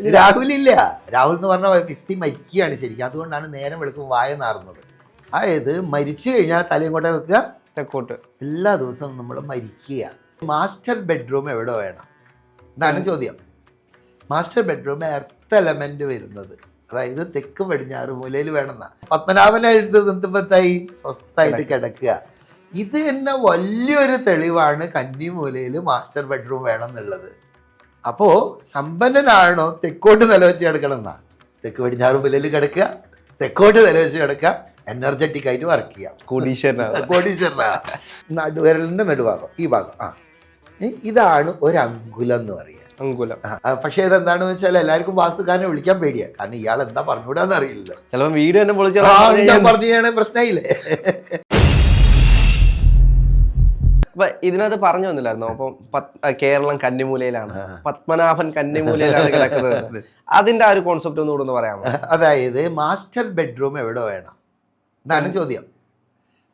രാഹുലില്ല. രാഹുൽ എന്ന് പറഞ്ഞ വ്യക്തി മരിക്കുകയാണ് ശരിക്കും. അതുകൊണ്ടാണ് നേരം വെളുക്കും വായ നാറുന്നത്. അതായത് മരിച്ചു കഴിഞ്ഞാൽ തലയും വെക്കുക. തെക്കോട്ട്. എല്ലാ ദിവസവും നമ്മൾ മരിക്കുക. മാസ്റ്റർ ബെഡ്റൂം എവിടെ വേണം? എന്നാണ് ചോദ്യം. മാസ്റ്റർ ബെഡ്റൂം എർത്ത് എലമെന്റ് വരുന്നത്. അതായത് തെക്ക് പടിഞ്ഞാറ് മൂലയിൽ വേണമെന്ന. പത്മനാഭനെ എഴുതി നിർത്തുമ്പത്തായി സ്വസ്ഥായിട്ട് കിടക്കുക. ഇത് തന്നെ വലിയൊരു തെളിവാണ് കന്നി കന്നിമൂലയിൽ മാസ്റ്റർ ബെഡ്റൂം വേണം എന്നുള്ളത് അപ്പോൾ സമ്പന്നനാണോ തെക്കോട്ട് തലവെച്ച് കിടക്കണം എന്നാ തെക്ക് പടിഞ്ഞാറ് മൂലയിൽ കിടക്കുക തെക്കോട്ട് തലവെച്ച് കിടക്കുക എനർജറ്റിക് ആയിട്ട് വർക്ക് ചെയ്യാം കോടീശ്വരനാണ് കോടീശ്വരനാ. നടുവരലിന്റെ നടുഭാഗം ഈ ഭാഗം ആ. ഇതാണ് ഒരു അങ്കുലം എന്ന് പറയുക. അങ്കുലം. പക്ഷേ ഇത് പക്ഷേ ഇതെന്താണെന്ന് വെച്ചാൽ എല്ലാവർക്കും വാസ്തുക്കാരനെ വിളിക്കാൻ പേടിയാ. കാരണം ഇയാൾ എന്താ പറഞ്ഞുകൂടാന്ന് അറിയില്ല. ചിലപ്പോൾ വീട് തന്നെ പൊളിച്ചാൽ പറഞ്ഞു പ്രശ്നമില്ലേ അപ്പൊ ഇതിനകത്ത് പറഞ്ഞു വന്നില്ലായിരുന്നു? അപ്പം കേരളം കന്നിമൂലയിലാണ്. പത്മനാഭൻ കന്നിമൂലയിലാണ് കിടക്കുന്നത്. അതിന്റെ ആ ഒരു കോൺസെപ്റ്റ് ഒന്നുകൂടെ ഒന്ന് പറയാമോ? അതായത് മാസ്റ്റർ ബെഡ്റൂം എവിടെ വേണം? എന്നാണ് ചോദ്യം.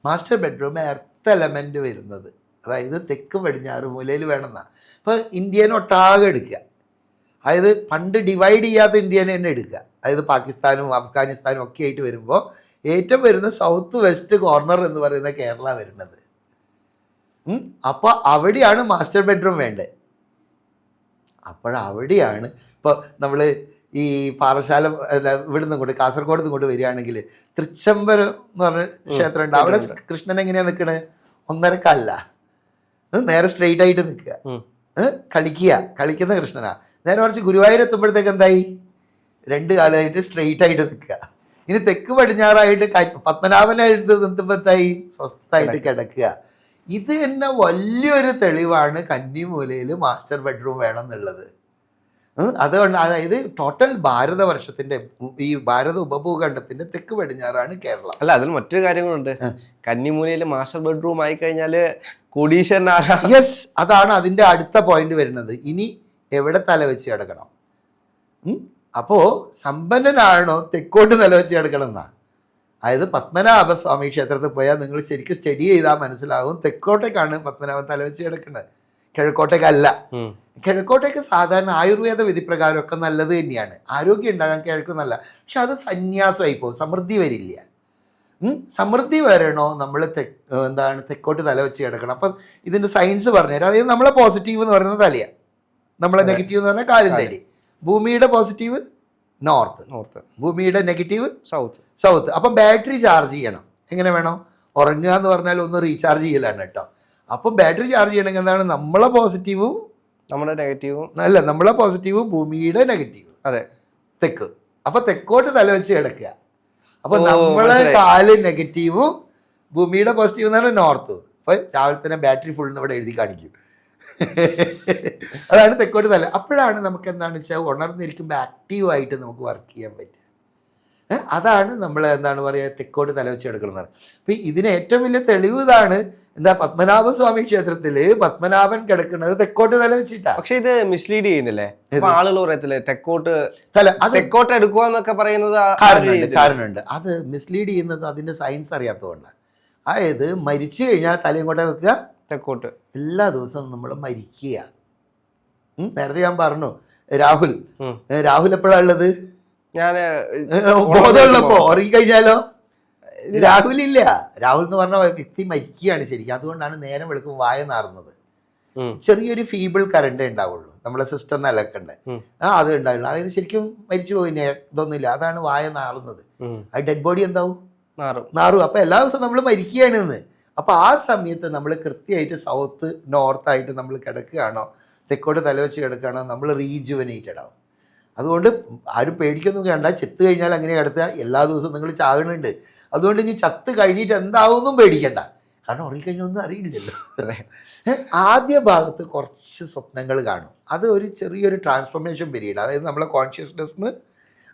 മാസ്റ്റർ ബെഡ്റൂം എർത്ത് എലമെന്റ് വരുന്നത്. അതായത് തെക്ക് പടിഞ്ഞാറ് മൂലയിൽ വേണമെന്നാ. അപ്പോൾ ഇന്ത്യനെ ഒട്ടാകെ എടുക്കുക. അതായത് പണ്ട് ഡിവൈഡ് ചെയ്യാത്ത ഇന്ത്യനെ തന്നെ എടുക്കുക. അതായത് പാകിസ്ഥാനും അഫ്ഗാനിസ്ഥാനും ഒക്കെ ആയിട്ട് വരുമ്പോൾ ഏറ്റവും വരുന്ന സൗത്ത് വെസ്റ്റ് കോർണർ എന്ന് പറയുന്ന കേരള വരുന്നത്. അപ്പോൾ അവിടെയാണ് മാസ്റ്റർ ബെഡ്റൂം വേണ്ടത് അപ്പോഴവിടെയാണ് ഇപ്പോൾ നമ്മൾ ഈ പാറശാല ഇവിടുന്ന് കൊണ്ട് കാസർഗോഡ് നിന്ന് കൊണ്ട് വരികയാണെങ്കിൽ തൃച്ചംബരം എന്ന് പറഞ്ഞ ക്ഷേത്രമുണ്ട്. അവിടെ കൃഷ്ണൻ എങ്ങനെയാണ് നിൽക്കണത് ഒന്നരക്കല്ല. നേരെ സ്ട്രെയിറ്റ് ആയിട്ട് നിൽക്കുക. കളിക്കുക. കളിക്കുന്ന കൃഷ്ണനാ. നേരെ കുറച്ച് ഗുരുവായൂർ എത്തുമ്പോഴത്തേക്ക് എന്തായി? രണ്ട് കാലമായിട്ട് സ്ട്രെയിറ്റ് ആയിട്ട് നിൽക്കുക ഇനി തെക്ക് പടിഞ്ഞാറായിട്ട് പത്മനാഭനായിട്ട് നിർത്തുമ്പോഴത്തായി സ്വസ്ഥായിട്ട് കിടക്കുക. ഇത് തന്നെ വലിയൊരു തെളിവാണ് കന്നിമൂലയിൽ മാസ്റ്റർ ബെഡ്റൂം വേണം എന്നുള്ളത് അതുകൊണ്ട് അതായത് ടോട്ടൽ ഭാരതവർഷത്തിന്റെ ഈ ഭാരത ഉപഭൂഖണ്ഡത്തിന്റെ തെക്ക് പടിഞ്ഞാറാണ് കേരളം. അല്ല അതിൽ മറ്റൊരു കാര്യങ്ങളുണ്ട്. കന്നിമൂലയിൽ മാസ്റ്റർ ബെഡ്റൂം ആയി കഴിഞ്ഞാൽ കോടീശ്വരനാകാം യെസ് അതാണ് അതിന്റെ അടുത്ത പോയിന്റ് വരുന്നത്. ഇനി എവിടെ തല വെച്ച് കിടക്കണം? അപ്പോ സമ്പന്നനാണോ തെക്കോട്ട് തല വെച്ച് കിടക്കണം എന്നാ അതായത് പത്മനാഭ സ്വാമി ക്ഷേത്രത്തിൽ പോയാൽ നിങ്ങൾ ശരിക്കും സ്റ്റഡി ചെയ്താൽ മനസ്സിലാവും. തെക്കോട്ടേക്കാണ് പത്മനാഭൻ തലവെച്ച് കിടക്കുന്നത് കിഴക്കോട്ടേക്കല്ല. കിഴക്കോട്ടേക്ക് സാധാരണ ആയുർവേദ വിധിപ്രകാരമൊക്കെ നല്ലത് തന്നെയാണ്. ആരോഗ്യം ഉണ്ടാകാൻ കിഴക്ക് നല്ല. പക്ഷെ അത് സന്യാസമായി പോകും. സമൃദ്ധി വരില്ല. സമൃദ്ധി വരണോ? നമ്മൾ തെക്ക് എന്താണ് തെക്കോട്ട് തല വെച്ച് കിടക്കണം. അപ്പം ഇതിന്റെ സയൻസ് പറഞ്ഞുതരാം അതായത് നമ്മളെ പോസിറ്റീവ് എന്ന് പറയുന്നത് തലയാണ് നമ്മളെ നെഗറ്റീവ് എന്ന് പറഞ്ഞാൽ കാലിന്റെ അടി. ഭൂമിയുടെ പോസിറ്റീവ് നോർത്ത്. നോർത്ത്. ഭൂമിയുടെ നെഗറ്റീവ് സൗത്ത്. സൗത്ത്. അപ്പം ബാറ്ററി ചാർജ് ചെയ്യണം. എങ്ങനെ വേണം? ഉറങ്ങുക എന്ന് പറഞ്ഞാൽ ഒന്ന് റീചാർജ് ചെയ്യലാണ് കേട്ടോ. അപ്പം ബാറ്ററി ചാർജ് ചെയ്യണമെങ്കിൽ എന്താണ്? നമ്മളെ പോസിറ്റീവും നമ്മുടെ നെഗറ്റീവും അല്ല നമ്മളെ പോസിറ്റീവും ഭൂമിയുടെ നെഗറ്റീവും. അതെ. തെക്ക്. അപ്പൊ തെക്കോട്ട് തല വെച്ച് കിടക്കുക. അപ്പൊ നമ്മളെ കാൽ നെഗറ്റീവും ഭൂമിയുടെ പോസിറ്റീവ് എന്നാണ് നോർത്ത്. അപ്പൊ രാവിലെ തന്നെ ബാറ്ററി ഫുൾ ഇവിടെ എഴുതി കാണിക്കും. അതാണ് തെക്കോട്ട് തല. അപ്പോഴാണ് നമുക്ക് എന്താണ് വെച്ചാൽ ഉണർന്നിരിക്കുമ്പോൾ ആക്റ്റീവായിട്ട് നമുക്ക് വർക്ക് ചെയ്യാൻ പറ്റുക. അതാണ് നമ്മൾ എന്താണ് പറയുക തെക്കോട്ട് തല വെച്ച് എടുക്കുന്നത്. അപ്പോൾ ഇതിന് ഏറ്റവും വലിയ തെളിവ് ഇതാണ് എന്താ പത്മനാഭസ്വാമി ക്ഷേത്രത്തിൽ പത്മനാഭൻ കിടക്കുന്നത് തെക്കോട്ട് തല വെച്ചിട്ടാ. പക്ഷെ ഇത് മിസ്ലീഡ് ചെയ്യുന്നില്ലേ? ആളുകൾ പറയത്തില്ലേ തെക്കോട്ട് തല അത് തെക്കോട്ട് എടുക്കുക എന്നൊക്കെ പറയുന്നത് കാരണമുണ്ട് കാരണമുണ്ട്. അത് മിസ്ലീഡ് ചെയ്യുന്നത് അതിന്റെ സയൻസ് അറിയാത്തതുകൊണ്ടാണ് അതായത് മരിച്ചു കഴിഞ്ഞാൽ തലയും കൊണ്ടേ വെക്കുക. തെക്കോട്ട് എല്ലാ ദിവസവും നമ്മൾ മരിക്കുക നേരത്തെ ഞാൻ പറഞ്ഞു രാഹുൽ. രാഹുൽ എപ്പോഴാ ഉള്ളത്? ഞാൻ ബോധമുള്ളപ്പോ ഉറങ്ങിക്കഴിഞ്ഞാലോ? രാഹുൽ ഇല്ല രാഹുൽ എന്ന് പറഞ്ഞ വ്യക്തി മരിക്കുകയാണ് ശരിക്കും. അതുകൊണ്ടാണ് നേരം വെളുക്കും വായ നാറുന്നത്. ചെറിയൊരു ഫീബിൾ കറണ്ടേ ഉണ്ടാവുള്ളൂ. നമ്മളെ സിസ്റ്റം നിലക്കണ്ടേ ആ അത് ഉണ്ടാവുള്ളൂ. അതായത് ശരിക്കും മരിച്ചു പോയിനെ ഇതൊന്നുമില്ല. അതാണ് വായ നാറുന്നത്. ആ ഡെഡ് ബോഡി എന്താവും? നാറും. നാറും. അപ്പൊ എല്ലാ ദിവസവും നമ്മൾ മരിക്കുകയാണ് ഇന്ന് അപ്പൊ ആ സമയത്ത് നമ്മൾ കൃത്യമായിട്ട് സൗത്ത് നോർത്ത് ആയിട്ട് നമ്മൾ കിടക്കുകയാണോ? തെക്കോട്ട് തലവെച്ച് കിടക്കുകയാണോ? നമ്മൾ റീജുവനേറ്റഡ് ആവും അതുകൊണ്ട് ആരും പേടിക്കൊന്നും വേണ്ട. ചെത്ത് കഴിഞ്ഞാൽ അങ്ങനെ കിടത്തുക എല്ലാ ദിവസവും നിങ്ങൾ ചാകണുണ്ട്. അതുകൊണ്ട് ഇനി ചത്ത് കഴിഞ്ഞിട്ട് എന്താവുമെന്നും പേടിക്കണ്ട. കാരണം ഉറങ്ങിക്കഴിഞ്ഞൊന്നും അറിയില്ല അറിയില്ലല്ലോ. ആദ്യ ഭാഗത്ത് കുറച്ച് സ്വപ്നങ്ങൾ കാണും. അത് ഒരു ചെറിയൊരു ട്രാൻസ്ഫോർമേഷൻ പീരീഡ് അതായത് നമ്മളെ കോൺഷ്യസ്നെസ്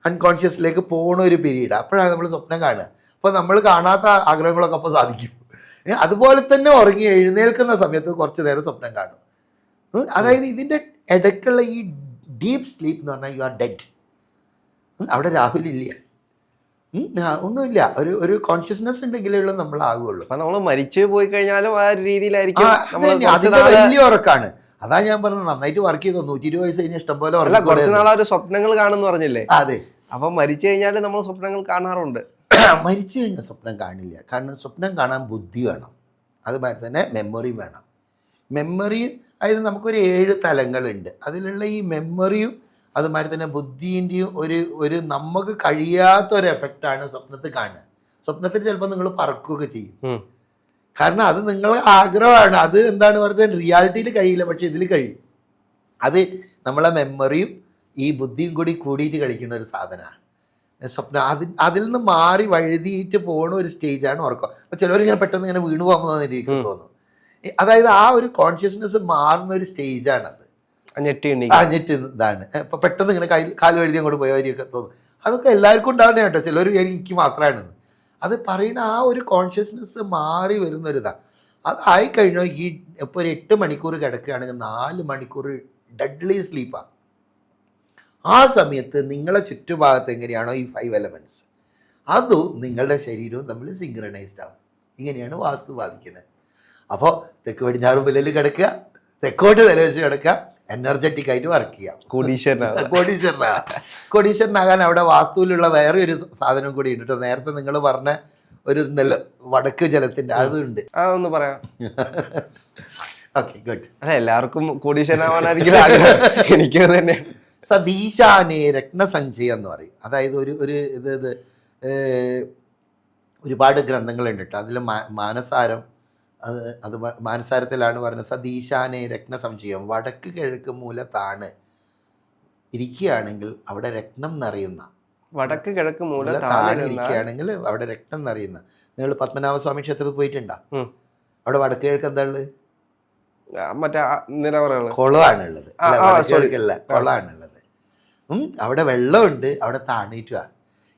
അൺകോൺഷ്യസിലേക്ക് പോകുന്ന ഒരു പീരീഡ് അപ്പോഴാണ് നമ്മൾ സ്വപ്നം കാണുക. അപ്പോൾ നമ്മൾ കാണാത്ത ആഗ്രഹങ്ങളൊക്കെ അപ്പോൾ സാധിക്കും. അതുപോലെ തന്നെ ഉറങ്ങി എഴുന്നേൽക്കുന്ന സമയത്ത് കുറച്ച് നേരം സ്വപ്നം കാണും. അതായത് ഇതിന്റെ ഇടയ്ക്കുള്ള ഈ ഡീപ്പ് സ്ലീപ്പ് എന്ന് പറഞ്ഞാൽ യു ആർ ഡെഡ് അവിടെ രാഹുൽ ഇല്ല. ഒന്നുമില്ല. ഒരു ഒരു കോൺഷ്യസ്നെസ് ഉണ്ടെങ്കിലേ ഉള്ളൂ നമ്മളാകുള്ളൂ. അപ്പൊ നമ്മൾ മരിച്ചു പോയി കഴിഞ്ഞാലും ആ ഒരു രീതിയിലായിരിക്കും വലിയ ഉറക്കാണ്. അതാ ഞാൻ പറഞ്ഞത് നന്നായിട്ട് വർക്ക് ചെയ്തോ? നൂറ്റി ഇരുപത് വയസ്സ് കഴിഞ്ഞാൽ ഇഷ്ടം പോലെ കുറച്ച് നാളെ ഒരു സ്വപ്നങ്ങൾ കാണുന്നു പറഞ്ഞില്ലേ? അതെ. അപ്പൊ മരിച്ചു കഴിഞ്ഞാൽ നമ്മൾ സ്വപ്നങ്ങൾ കാണാറുണ്ട്. മരിച്ചു കഴിഞ്ഞാൽ സ്വപ്നം കാണില്ല. കാരണം സ്വപ്നം കാണാൻ ബുദ്ധി വേണം. അതുമാതിരി തന്നെ മെമ്മറി വേണം. മെമ്മറി അതായത് നമുക്കൊരു ഏഴ് തലങ്ങളുണ്ട്. അതിലുള്ള ഈ മെമ്മറിയും അതുമാതിരി തന്നെ ബുദ്ധിന്റെയും ഒരു ഒരു നമുക്ക് കഴിയാത്ത ഒരു എഫക്റ്റാണ് സ്വപ്നത്തിൽ കാണുക. സ്വപ്നത്തിൽ ചിലപ്പോൾ നിങ്ങൾ പറക്കുകയൊക്കെ ചെയ്യും. കാരണം അത് നിങ്ങളെ ആഗ്രഹമാണ്. അത് എന്താണ് പറഞ്ഞാൽ റിയാലിറ്റിയിൽ കഴിയില്ല പക്ഷെ ഇതിൽ കഴിയും. അത് നമ്മളെ മെമ്മറിയും ഈ ബുദ്ധിയും കൂടി കൂടിയിട്ട് കളിക്കുന്ന ഒരു സാധനമാണ്. സ്വപ്നം. അതിൽ അതിൽ നിന്ന് മാറി വഴുതിയിട്ട് പോകുന്ന ഒരു സ്റ്റേജാണ് ഉറക്കം. അപ്പോൾ ചിലവരിങ്ങനെ പെട്ടെന്ന് ഇങ്ങനെ വീണു പോകുന്നതെന്ന് എനിക്ക് തോന്നുന്നു. അതായത് ആ ഒരു കോൺഷ്യസ്നെസ് മാറുന്ന ഒരു സ്റ്റേജാണത് അത്. ഞെട്ടി ഇതാണ്. ഇപ്പം പെട്ടെന്ന് ഇങ്ങനെ കയ്യിൽ കാൽ വഴുതി അങ്ങോട്ട് പോയവരെയൊക്കെ തോന്നും. അതൊക്കെ എല്ലാവർക്കും ഉണ്ടാവുന്ന കേട്ടോ. ചിലർ എനിക്ക് മാത്രമാണ് അത് പറയുന്ന ആ ഒരു കോൺഷ്യസ്നെസ് മാറി വരുന്ന ഒരു ഇതാണ് അതായി കഴിഞ്ഞാൽ ഈ ഇപ്പോൾ ഒരു എട്ട് മണിക്കൂർ കിടക്കുകയാണെങ്കിൽ നാല് മണിക്കൂർ ഡെഡ്ലി സ്ലീപ്പാണ് ആ സമയത്ത് നിങ്ങളെ ചുറ്റുഭാഗത്ത് എങ്ങനെയാണോ ഈ ഫൈവ് എലമെന്റ്സ് അതും നിങ്ങളുടെ ശരീരവും തമ്മിൽ സിങ്ക്രണൈസ്ഡ് ആവും. ഇങ്ങനെയാണ് വാസ്തു ബാധിക്കുന്നത് അപ്പോൾ തെക്ക് പടിഞ്ഞാറ് മുലയിൽ കിടക്കുക തെക്കോട്ട് തലവെച്ച് കിടക്കുക എനർജറ്റിക് ആയിട്ട് വർക്ക് ചെയ്യാം കോടീശ്വരനാണ് കോടീശ്വരനാ കോടീശ്വരനാകാൻ അവിടെ വാസ്തുവിലുള്ള വേറെ ഒരു സാധനം കൂടി ഉണ്ട് കേട്ടോ. നേരത്തെ നിങ്ങൾ പറഞ്ഞ ഒരു ഉണ്ടല്ലോ വടക്ക് ജലത്തിന്റെ അതുണ്ട് അതൊന്ന് പറയാം. ഓക്കെ ഗുഡ് അല്ല എല്ലാവർക്കും കോടീശ്വരനാവാനായിരിക്കും ആഗ്രഹം. എനിക്ക് തന്നെ സതീശാനെ രത്നസഞ്ചയം എന്ന് പറയും. അതായത് ഒരു ഒരു ഇത് ഇത് ഒരുപാട് ഗ്രന്ഥങ്ങളുണ്ട് കേട്ടോ. അതിൽ മാനസാരം അത് അത് മാനസാരത്തിലാണ് പറയുന്നത് സതീശാനെ രത്നസഞ്ചയം വടക്ക് കിഴക്ക് മൂലത്താണ് ഇരിക്കുകയാണെങ്കിൽ അവിടെ രത്നം നിറയുന്ന വടക്ക് കിഴക്ക് മൂല മൂല താഴെ താഴെ നിന്നാൽ ഇരിക്കുകയാണെങ്കിൽ അവിടെ രക്തം നിറയുന്ന. നിങ്ങൾ പത്മനാഭസ്വാമി ക്ഷേത്രത്തിൽ പോയിട്ടുണ്ടോ? അവിടെ വടക്ക് കിഴക്ക് എന്താ ഉള്ളത്? മറ്റേ നിലവറകൾ കുളമാണുള്ളത് കുളമാണ് ഉള്ളത് അല്ല, ആ, വടക്ക് കിഴക്കല്ല കുളമാണ് ഉള്ളത് ഉം, അവിടെ വെള്ളമുണ്ട് അവിടെ താണീറ്റുക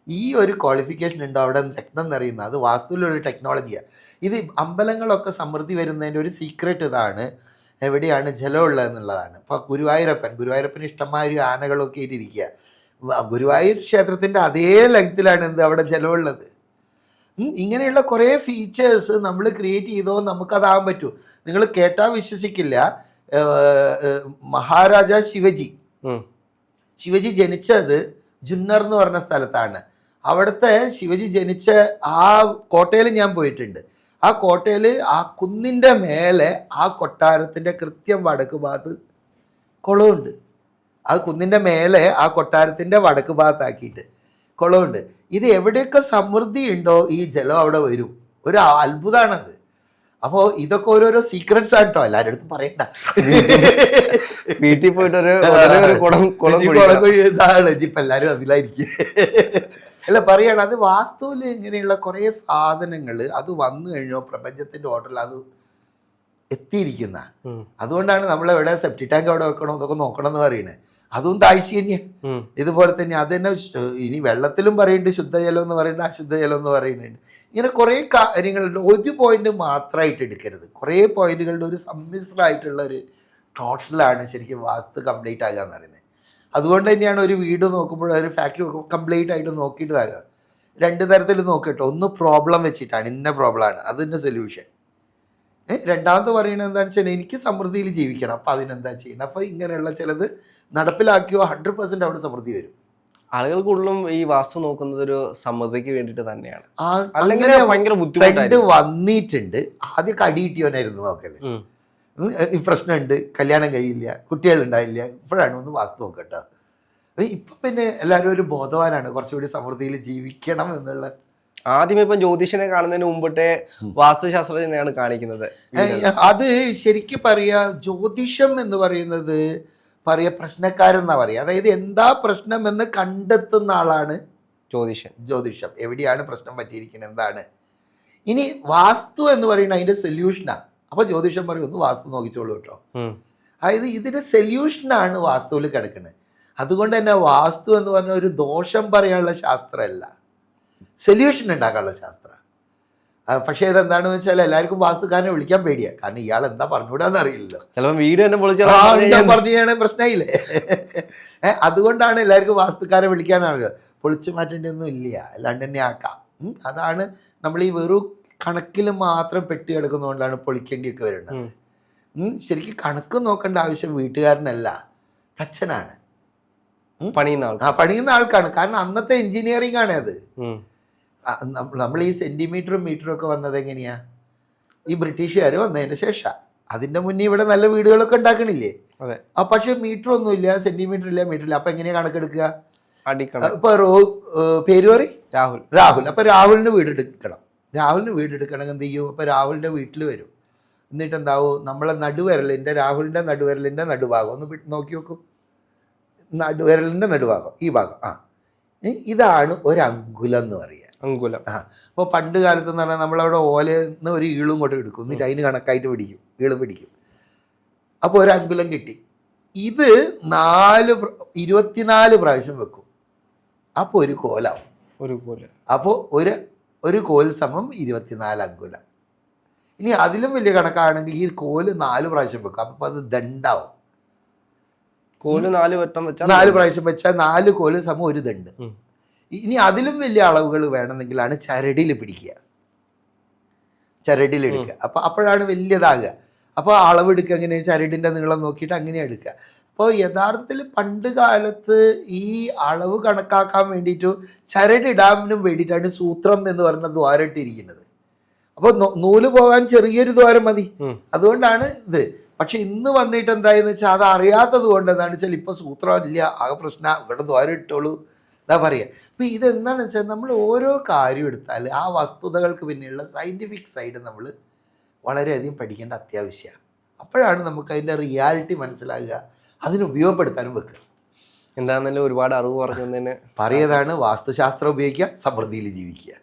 ഈ ഒരു ക്വാളിഫിക്കേഷൻ ഉണ്ടോ അവിടെ രക്തം നിറയുന്ന? അത് വാസ്തുവിലുള്ള ടെക്നോളജിയാണ് ഇത് അമ്പലങ്ങളൊക്കെ സമൃദ്ധി വരുന്നതിന്റെ ഒരു സീക്രട്ട് ഇതാണ് എവിടെയാണ് ജലമുള്ളത് എന്നുള്ളതാണ് ഇപ്പോൾ ഗുരുവായൂരപ്പൻ ഗുരുവായൂരപ്പന് ഇഷ്ടമായ ആനകളൊക്കെ വ- ഗുരുവായൂർ ക്ഷേത്രത്തിന്റെ അതേ ലെങ്ത്തിലാണ് എന്ത് അവിടെ ജലമുള്ളത്. ഇങ്ങനെയുള്ള കുറേ ഫീച്ചേഴ്സ് നമ്മൾ ക്രിയേറ്റ് ചെയ്തോ നമുക്കതാകാൻ പറ്റൂ. നിങ്ങൾ കേട്ടാൽ വിശ്വസിക്കില്ല മഹാരാജ ശിവജി. ശിവജി ജനിച്ചത് ജുന്നർ എന്ന് പറഞ്ഞ സ്ഥലത്താണ്. അവിടുത്തെ ശിവജി ജനിച്ച ആ കോട്ടയിൽ ഞാൻ പോയിട്ടുണ്ട്. ആ കോട്ടയിൽ ആ കുന്നിന്റെ മേലെ ആ കൊട്ടാരത്തിന്റെ കൃത്യം വടക്ക് ഭാഗത്ത് കുളമുണ്ട്. ആ കുന്നിന്റെ മേലെ ആ കൊട്ടാരത്തിന്റെ വടക്ക് ഭാഗത്താക്കിയിട്ട് കുളമുണ്ട്. ഇത് എവിടെയൊക്കെ സമൃദ്ധി ഉണ്ടോ ഈ ജലം അവിടെ വരും. ഒരു അത്ഭുതമാണത്. അപ്പോൾ ഇതൊക്കെ ഓരോരോ സീക്രട്സ് ആട്ടോ എല്ലാവരുടെ അടുത്തും പറയണ്ട. വീട്ടിൽ പോയിട്ട് ഒരു കുളം കുളം ഇതാണ് ഇപ്പൊ എല്ലാരും അതിലായിരിക്കും. അല്ല പറയാണ് അത് വാസ്തുവിൽ ഇങ്ങനെയുള്ള കുറേ സാധനങ്ങൾ അത് വന്നു കഴിഞ്ഞോ? പ്രപഞ്ചത്തിന്റെ ഓർഡറിൽ അത് എത്തിയിരിക്കുന്ന. അതുകൊണ്ടാണ് നമ്മൾ എവിടെ സെപ്റ്റി ടാങ്ക് അവിടെ വെക്കണോ? അതൊക്കെ നോക്കണം എന്ന് പറയുന്നത് അതും താഴ്ച തന്നെയാണ് ഇതുപോലെ തന്നെ അത് തന്നെ ഇനി വെള്ളത്തിലും പറയുന്നുണ്ട് ശുദ്ധജലം എന്ന് പറയുന്നുണ്ട് അശുദ്ധജലം എന്ന് പറയുന്നുണ്ട്. ഇങ്ങനെ കുറേ കാര്യങ്ങളുണ്ട്. ഒരു പോയിന്റ് മാത്രമായിട്ട് എടുക്കരുത്. കുറേ പോയിന്റുകളുടെ ഒരു സമ്മിശ്രമായിട്ടുള്ള ഒരു ടോട്ടലാണ് ശരിക്കും വാസ്തു കംപ്ലീറ്റ് ആകുക എന്ന് പറയുന്നത്. അതുകൊണ്ട് തന്നെയാണ് ഒരു വീട് നോക്കുമ്പോൾ ഒരു ഫാക്ടറി നോക്കുമ്പോൾ കംപ്ലീറ്റ് ആയിട്ട് നോക്കിയിട്ടാകുക രണ്ട് തരത്തിൽ നോക്കിയിട്ടോ ഒന്ന് പ്രോബ്ലം വെച്ചിട്ടാണ്. ഇന്ന പ്രോബ്ലമാണ് അതിന്റെ സൊല്യൂഷൻ രണ്ടാമത് പറയുന്നത് എന്താണെന്ന് വെച്ചാൽ എനിക്ക് സമൃദ്ധിയിൽ ജീവിക്കണം. അപ്പോൾ അതിനെന്താ ചെയ്യണം? അപ്പോൾ ഇങ്ങനെയുള്ള ചിലത് നടപ്പിലാക്കിയോ ഹൺഡ്രഡ് പെർസെന്റ് അവിടെ സമൃദ്ധി വരും. ആളുകൾ കൂടുതലും ഈ വാസ്തു നോക്കുന്നത് ഒരു സമ്മതിക്ക് വേണ്ടിയിട്ട് തന്നെയാണ്. അല്ലെങ്കിൽ ഭയങ്കര ബുദ്ധിമുട്ട് വന്നിട്ടുണ്ട്. ആദ്യം കടിയിട്ടിയോനായിരുന്നു നോക്കൽ. ഈ പ്രശ്നമുണ്ട് കല്യാണം കഴിയില്ല കുട്ടികളുണ്ടായില്ല ഇപ്പോഴാണ് ഒന്ന് വാസ്തു നോക്കട്ടോ ഇപ്പം പിന്നെ എല്ലാവരും ഒരു ബോധവാനാണ്. കുറച്ചുകൂടി സമൃദ്ധിയിൽ ജീവിക്കണം എന്നുള്ള ആദ്യം ഇപ്പം ജ്യോതിഷനെ കാണുന്നതിന് മുമ്പിട്ടേ വാസ്തുശാസ്ത്രജ്ഞനെയാണ് കാണിക്കുന്നത്. അത് ശരിക്കും പറയാ ജ്യോതിഷം എന്ന് പറയുന്നത് പറയുക പ്രശ്നക്കാരെന്നാ പറയുക അതായത് എന്താ പ്രശ്നം എന്ന് കണ്ടെത്തുന്ന ആളാണ് ജ്യോതിഷൻ. ജ്യോതിഷം. എവിടെയാണ് പ്രശ്നം പറ്റിയിരിക്കുന്നത്? എന്താണ്? ഇനി വാസ്തു എന്ന് പറയുന്നത് അതിന്റെ സൊല്യൂഷനാണ് അപ്പൊ ജ്യോതിഷം പറയും ഒന്ന് വാസ്തു നോക്കിച്ചോളൂ കേട്ടോ. അതായത് ഇതിന്റെ സൊല്യൂഷനാണ് വാസ്തുവിൽ കിടക്കുന്നത്. അതുകൊണ്ട് തന്നെ വാസ്തു എന്ന് പറഞ്ഞ ഒരു ദോഷം പറയാനുള്ള ശാസ്ത്രമല്ല. സൊല്യൂഷൻ ഉണ്ടാക്കാനുള്ള ശാസ്ത്രം. പക്ഷേ ഇതെന്താണെന്ന് വെച്ചാൽ എല്ലാവർക്കും വാസ്തുക്കാരനെ വിളിക്കാൻ പേടിയാണ് കാരണം ഇയാൾ എന്താ പറഞ്ഞുകൂടാന്ന് അറിയില്ലല്ലോ. ചിലപ്പോൾ വീട് തന്നെ പൊളിച്ചാൽ പറഞ്ഞാണ് പ്രശ്നമില്ലേ? അതുകൊണ്ടാണ് എല്ലാവർക്കും വാസ്തുക്കാരെ വിളിക്കാനാണ് പൊളിച്ചു മാറ്റേണ്ടതൊന്നും ഇല്ല. അല്ലാണ്ട് തന്നെ ആക്കാം. അതാണ് നമ്മൾ ഈ വെറും കണക്കിൽ മാത്രം പെട്ടി കിടക്കുന്നതുകൊണ്ടാണ് പൊളിക്കേണ്ടിയൊക്കെ വരുന്നത്. ശരിക്കും കണക്ക് നോക്കേണ്ട ആവശ്യം വീട്ടുകാരനല്ല. അച്ഛനാണ് പണിയുന്ന ആൾ ആ പണിയുന്ന ആൾക്കാണ്. കാരണം അന്നത്തെ എഞ്ചിനീയറിംഗ് ആണ് അത്. നമ്മൾ ഈ സെന്റിമീറ്ററും മീറ്ററും ഒക്കെ വന്നത് എങ്ങനെയാ? ഈ ബ്രിട്ടീഷുകാർ വന്നതിന് ശേഷം. അതിന്റെ മുന്നേ ഇവിടെ നല്ല വീടുകളൊക്കെ ഉണ്ടാക്കണില്ലേ? അതെ. ആ പക്ഷെ മീറ്റർ ഒന്നും ഇല്ല സെന്റിമീറ്റർ ഇല്ല മീറ്റർ ഇല്ല അപ്പൊ എങ്ങനെയാ കണക്കെടുക്കുക? ഇപ്പൊ റോ പേര് പറയും? രാഹുൽ. രാഹുൽ. അപ്പൊ രാഹുലിന് വീട് എടുക്കണം രാഹുലിന് വീട് എടുക്കണമെങ്കിൽ എന്ത് ചെയ്യും? അപ്പൊ രാഹുലിന്റെ വീട്ടിൽ വരും. എന്നിട്ട് എന്താവും? നമ്മളെ നടുവരലിന്റെ രാഹുലിന്റെ നടുവരലിന്റെ നടുഭാഗം. ഒന്ന് നോക്കി നോക്കും. നടുവരലിന്റെ നടുഭാഗം. ഈ ഭാഗം. ആ. ഇതാണ് ഒരു അങ്കുലം എന്ന് പറയുക. അങ്കുലം. ആ അപ്പോൾ പണ്ട് കാലത്ത് എന്ന് പറഞ്ഞാൽ നമ്മളവിടെ ഓലന്ന് ഒരു ഈളും കൊണ്ട് എടുക്കും. എന്നിട്ട് അതിന് കണക്കായിട്ട് പിടിക്കും. ഈൾ പിടിക്കും. അപ്പോൾ ഒരു അങ്കുലം കിട്ടി. ഇത് നാല് ഇരുപത്തിനാല് പ്രാവശ്യം വെക്കും. അപ്പോൾ ഒരു കോലാവും. ഒരു കോല. അപ്പോൾ ഒരു ഒരു കോൽ സമം ഇരുപത്തിനാല് അങ്കുലം. ഇനി അതിലും വലിയ കണക്കാണെങ്കിൽ ഈ കോൽ നാല് പ്രാവശ്യം വെക്കും. അപ്പോൾ അത് ദണ്ടാവും. കോൽ നാല് വട്ടം വെച്ചാൽ നാല് പ്രാവശ്യം വെച്ചാൽ നാല് കോൽ സമം ഒരു ദണ്ട്. ഇനി അതിലും വലിയ അളവുകൾ വേണമെന്നെങ്കിലാണ് ചരടിയിൽ പിടിക്കുക. ചരടിൽ എടുക്കുക. അപ്പോൾ അപ്പോഴാണ് വലിയതാകുക. അപ്പോൾ അളവെടുക്കുക അങ്ങനെ ചരടിന്റെ നീളം നോക്കിയിട്ട് അങ്ങനെ എടുക്കുക. അപ്പോൾ യഥാർത്ഥത്തിൽ പണ്ട് കാലത്ത് ഈ അളവ് കണക്കാക്കാൻ വേണ്ടിയിട്ടും ചരടിടാനും വേണ്ടിയിട്ടാണ് സൂത്രം എന്ന് പറയുന്ന ദ്വാരം ഇട്ടിരിക്കുന്നത് അപ്പോൾ നൂൽ പോകാൻ ചെറിയൊരു ദ്വാരം മതി. അതുകൊണ്ടാണ് ഇത്. പക്ഷെ ഇന്ന് വന്നിട്ട് എന്തായെന്ന് വെച്ചാൽ അത് അറിയാത്തത് കൊണ്ട് എന്താണെന്ന് വെച്ചാൽ ഇപ്പോൾ സൂത്രം ഇല്ല. ആകെ പ്രശ്നം. ഇവിടെ ദ്വാരം ഇട്ടോളൂ. എന്താ പറയുക. അപ്പോൾ ഇതെന്താണെന്ന് വെച്ചാൽ നമ്മൾ ഓരോ കാര്യം എടുത്താൽ ആ വസ്തുതകൾക്ക് പിന്നെയുള്ള സയന്റിഫിക് സൈഡ് നമ്മൾ വളരെയധികം പഠിക്കേണ്ട അത്യാവശ്യമാണ്. അപ്പോഴാണ് നമുക്ക് അതിന്റെ റിയാലിറ്റി മനസ്സിലാകുക അതിന് ഉപയോഗപ്പെടുത്താനും വെക്കുക. എന്താണെന്നാലും ഒരുപാട് അറിവ് പറഞ്ഞു തന്നെ പറയതാണ് വാസ്തുശാസ്ത്രം ഉപയോഗിക്കുക സമൃദ്ധിയിൽ ജീവിക്കുക.